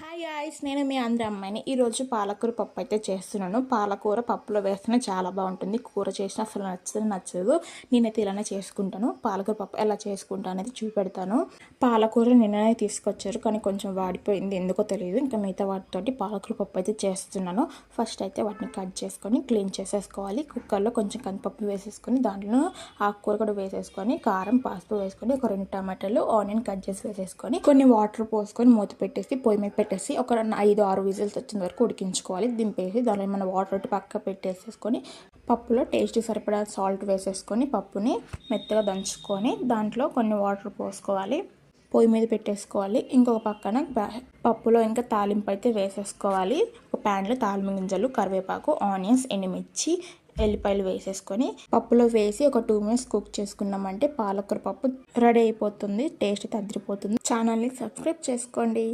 Hi guys నేను మీ అందరి అమ్మాయిని. ఈరోజు పాలకూర పప్పు అయితే చేస్తున్నాను. పాలకూర పప్పులో వేస్తేనే చాలా బాగుంటుంది. కూర చేసిన అసలు నచ్చదు నచ్చదు. నేనైతే ఇలానే చేసుకుంటాను. పాలకూర పప్పు ఎలా చేసుకుంటాను అనేది చూపెడతాను. పాలకూర నిన్ననే తీసుకొచ్చారు కానీ కొంచెం వాడిపోయింది. ఎందుకో తెలియదు. ఇంకా మిగతా వాటితోటి పాలకూర పప్పు అయితే చేస్తున్నాను. ఫస్ట్ అయితే వాటిని కట్ చేసుకొని క్లీన్ చేసేసుకోవాలి. కుక్కర్లో కొంచెం కందిపప్పు వేసేసుకొని దాంట్లో ఆకుకూర కూడా వేసేసుకొని కారం పసుపు వేసుకొని ఒక రెండు టమాటాలు ఆనియన్ కట్ చేసి వేసేసుకొని కొన్ని వాటర్ పోసుకొని మూత పెట్టేసి పొయ్యి మీద పెట్టేసి ఒక ఐదు ఆరు విజిల్స్ వచ్చిన వరకు ఉడికించుకోవాలి. దింపేసి దానిలో మన వాటర్ పక్క పెట్టేసేసుకొని పప్పులో టేస్ట్ సరిపడా సాల్ట్ వేసేసుకొని పప్పుని మెత్తగా దంచుకొని దాంట్లో కొన్ని వాటర్ పోసుకోవాలి. పొయ్యి మీద పెట్టేసుకోవాలి. ఇంకొక పక్కన పప్పులో ఇంకా తాలింపు అయితే వేసేసుకోవాలి. ఒక ప్యాన్లో తాలింపు గింజలు కరివేపాకు ఆనియన్స్ ఎండుమిర్చి ఎల్లిపాయలు వేసేసుకొని పప్పులో వేసి ఒక టూ మినిట్స్ కుక్ చేసుకున్నామంటే పాలకూర పప్పు రెడీ అయిపోతుంది. టేస్ట్ తద్రిపోతుంది ఛానల్ని సబ్స్క్రైబ్ చేసుకోండి.